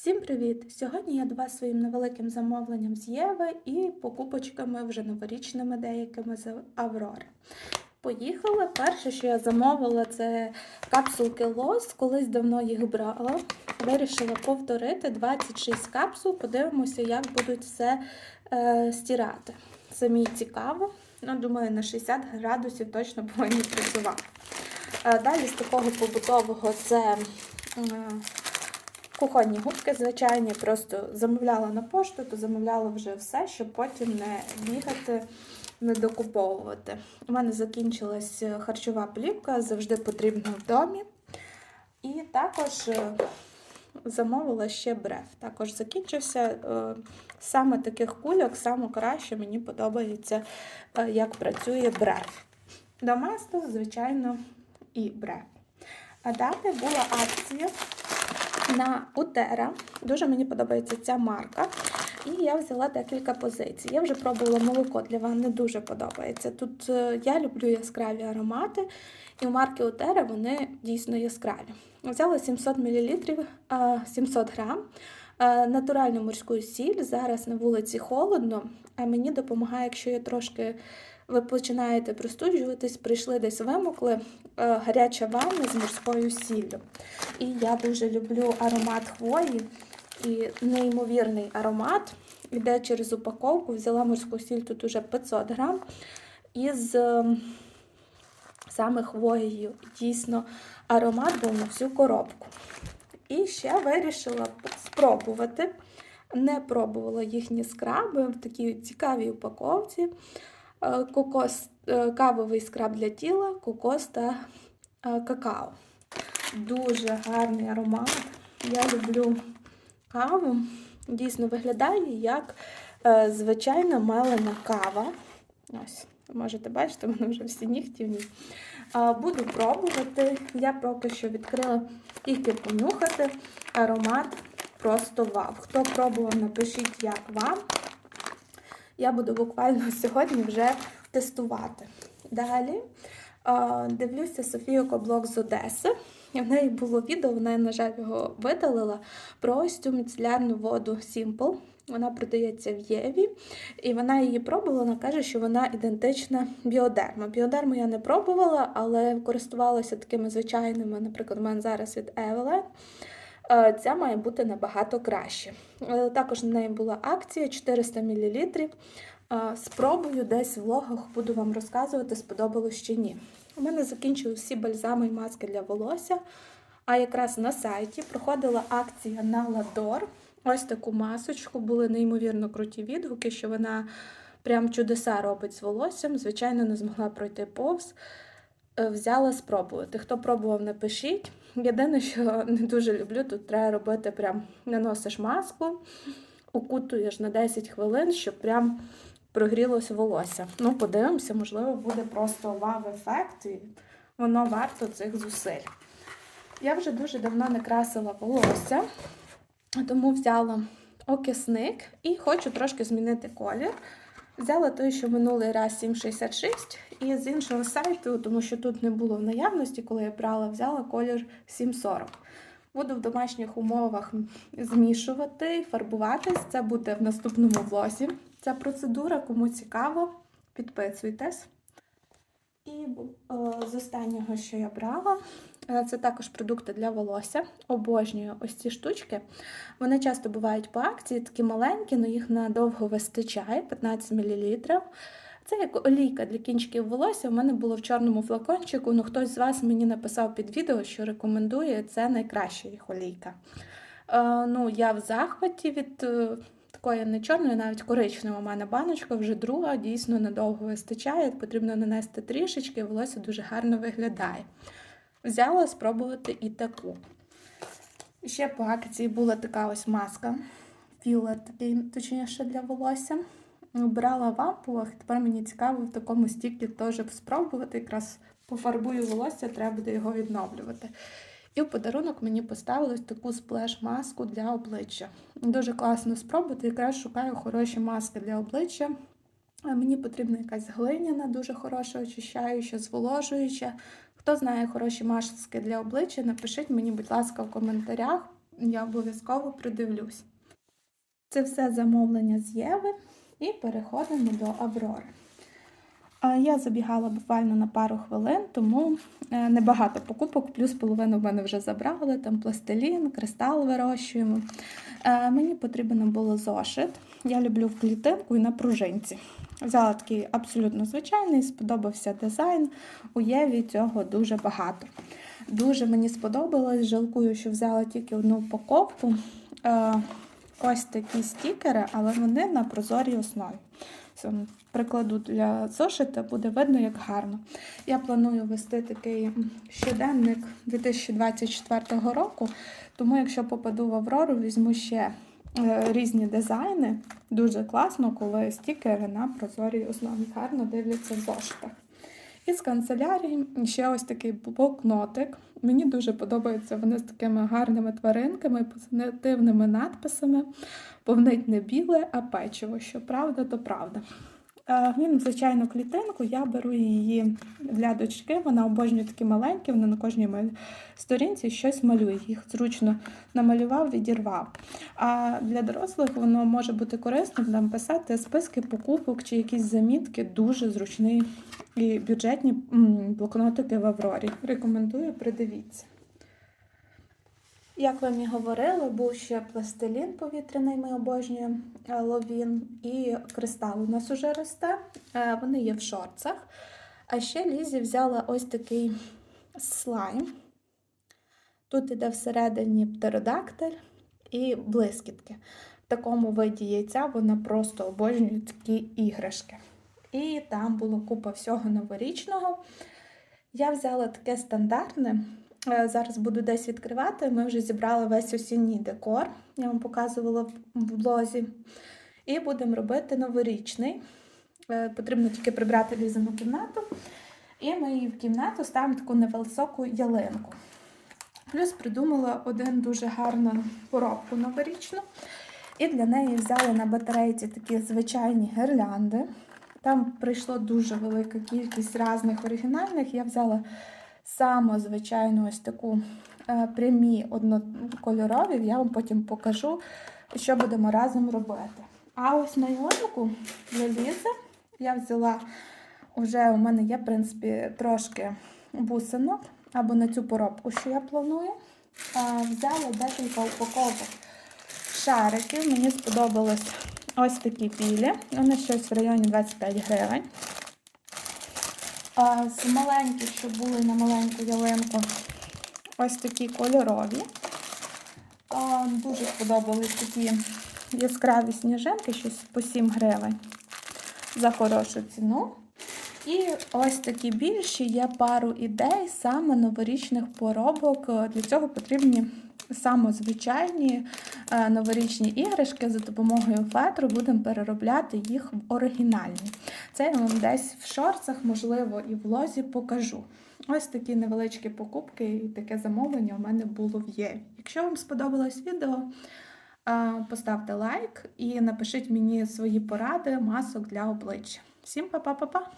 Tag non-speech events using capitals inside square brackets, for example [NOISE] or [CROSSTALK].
Всім привіт! Сьогодні я до вас своїм невеликим замовленням з Єви і покупочками вже новорічними деякими з Аврори. Поїхала. Перше, що я замовила, це капсулки Lost. Колись давно їх брала. Вирішила повторити 26 капсул. Подивимося, як будуть все е, стирати. Самі цікаво. Ну, думаю, на 60 градусів точно повинні працювати. Е, далі з такого побутового це. Е, Кухонні губки звичайні, просто замовляла на пошту, то замовляла вже все, щоб потім не бігати, не докуповувати. У мене закінчилась харчова плівка, завжди потрібна в домі. І також е, замовила ще бреф. Також закінчився. Е, Саме таких кульок, саме краще мені подобається, е, як працює бреф. Доместос, звичайно, і бреф. А далі була акція на Утера. Дуже мені подобається ця марка. І я взяла декілька позицій. Я вже пробувала молоко для ванни, дуже подобається. Тут е, я люблю яскраві аромати, і у марки Утера вони дійсно яскраві. Взяла 700 мл, 700 грам. Е, Натуральну морську сіль. Зараз на вулиці холодно, а мені допомагає, якщо я трошки ви починаєте простуджуватись, прийшли десь вимокли, е, гаряча ванна з морською сіллю. І я дуже люблю аромат хвої і неймовірний аромат. Іде через упаковку, взяла морську сіль тут уже 500 грам. Із е, саме хвоєю. Дійсно, аромат був на всю коробку. І ще вирішила спробувати. Не пробувала їхні скраби в такій цікавій упаковці. Е, Кокос, е, кавовий скраб для тіла, кокос та е, какао. Дуже гарний аромат. Я люблю каву. Дійсно виглядає як звичайна мелена кава. Ось, можете бачити, в вже всі нігті в. Буду пробувати. Я поки що відкрила тільки понюхати. Аромат просто вау. Хто пробував, напишіть, як вам. Я буду буквально [LAUGHS] сьогодні вже тестувати. Далі дивлюся Софію Коблок з Одеси. В неї було відео, вона, на жаль, його видалила про ось цю міцелярну воду Simple. Вона продається в Єві, і вона її пробувала. Вона каже, що вона ідентична біодерма. Біодерму я не пробувала, але користувалася такими звичайними, наприклад, у мене зараз від Evelyn. Е, Ця має бути набагато краще. Е, Також на неї була акція 400 мл. Спробую десь в влогах буду вам розказувати, сподобалось чи ні. У мене закінчили всі бальзами і маски для волосся. А якраз на сайті проходила акція на Ладор. Ось таку масочку. Були неймовірно круті відгуки, що вона прям чудеса робить з волоссям. Звичайно, не змогла пройти повз. Е, Взяла спробувати. Хто пробував, напишіть. Єдине, що [LAUGHS] не дуже люблю, тут треба робити прям наносиш маску, укутуєш на 10 хвилин, щоб прям прогрілося волосся. Ну, подивимося, можливо, буде просто вау-ефект, і воно варто цих зусиль. Я вже дуже давно не красила волосся, тому взяла окисник і хочу трошки змінити колір. Взяла той, що минулий раз 7,66, і з іншого сайту, тому що тут не було в наявності, коли я брала, взяла колір 7,40. Буду в домашніх умовах змішувати, фарбуватись. Це буде в наступному влозі. Ця процедура, кому цікаво, підписуйтесь. І е, з останнього, що я брала, е, це також продукти для волосся. Обожнюю ось ці штучки. Вони часто бувають по акції, такі маленькі, але їх надовго вистачає 15 мл. Це як олійка для кінчиків волосся. У мене було в чорному флакончику. Ну, хтось з вас мені написав під відео, що рекомендує це найкраща їх олійка. Е, ну, я в захваті від е, такої не чорної, навіть коричнева у мене баночка, вже друга, дійсно надовго вистачає. Потрібно нанести трішечки, волосся дуже гарно виглядає. Взяла спробувати і таку. Ще по акції була така ось маска. Філет, такий, точніше, для волосся. Брала в ампулах, тепер мені цікаво в такому стіклі теж спробувати. Якраз пофарбую волосся, треба буде його відновлювати. І в подарунок мені поставили таку сплеш-маску для обличчя. Дуже класно спробувати, якраз шукаю хороші маски для обличчя. Мені потрібна якась глиняна, дуже хороша, очищаюча, зволожуюча. Хто знає хороші маски для обличчя, напишіть мені, будь ласка, в коментарях. я обов'язково придивлюсь. Це все замовлення з Єви і переходимо до Аврори. Я забігала буквально на пару хвилин, тому е, небагато покупок, плюс половину в мене вже забрали, там пластилін, кристал вирощуємо. Е, Мені потрібен було зошит. Я люблю в клітинку і на пружинці. Взяла такий абсолютно звичайний, сподобався дизайн. У Єві цього дуже багато. Дуже мені сподобалось. Жалкую, що взяла тільки одну упаковку. Е, Ось такі стікери, але вони на прозорій основі. Прикладу для зошита, буде видно, як гарно. Я планую вести такий щоденник 2024 року, тому якщо попаду в Аврору, візьму ще е, різні дизайни. Дуже класно, коли стікери на прозорій основі гарно дивляться в зошитах. І з канцелярії ще ось такий блокнотик. Мені дуже подобаються вони з такими гарними тваринками, позитивними надписами. Повнить не біле, а печиво. Що правда, то правда. Е, Він в звичайну клітинку, я беру її для дочки. Вона обожнює такі маленькі, вона на кожній сторінці щось малює. Їх зручно намалював, відірвав. А для дорослих воно може бути корисним там писати списки покупок чи якісь замітки. Дуже зручний і бюджетні блокнотики в Аврорі. Рекомендую, придивіться. Як вам і говорила, був ще пластилін повітряний, ми обожнюємо е, ловін, і кристал у нас уже росте. Е, Вони є в шорцах. А ще Лізі взяла ось такий слайм. Тут іде всередині птеродактиль і блискітки. В такому виді яйця вона просто обожнює такі іграшки. І там було купа всього новорічного. Я взяла таке стандартне. Е, Зараз буду десь відкривати. Ми вже зібрали весь осінній декор. Я вам показувала в блозі. І будемо робити новорічний. Е, Потрібно тільки прибрати лізану кімнату. І ми її в кімнату ставимо таку невисоку ялинку. Плюс придумала один дуже гарну поробку новорічну. І для неї взяла на батарейці такі звичайні гірлянди. Там прийшло дуже велика кількість різних оригінальних. Я взяла саме звичайну ось таку е, прямі однокольорові. Я вам потім покажу, що будемо разом робити. А ось на ялинку для я взяла вже у мене є, в принципі, трошки бусинок або на цю поробку, що я планую. Взяла декілька упаковок шариків. Мені сподобалось ось такі пілі. Вони щось в районі 25 гривень. З маленьких, що були на маленьку ялинку, ось такі кольорові. Дуже сподобались такі яскраві сніжинки, щось по 7 гривень за хорошу ціну. І ось такі більші є пару ідей саме новорічних поробок. Для цього потрібні саме звичайні е, новорічні іграшки за допомогою фетру будемо переробляти їх в оригінальні. Це я вам десь в шорцах, можливо, і в лозі покажу. Ось такі невеличкі покупки і таке замовлення у мене було в Єві. Якщо вам сподобалось відео, е, поставте лайк і напишіть мені свої поради масок для обличчя. Всім па-па-па-па!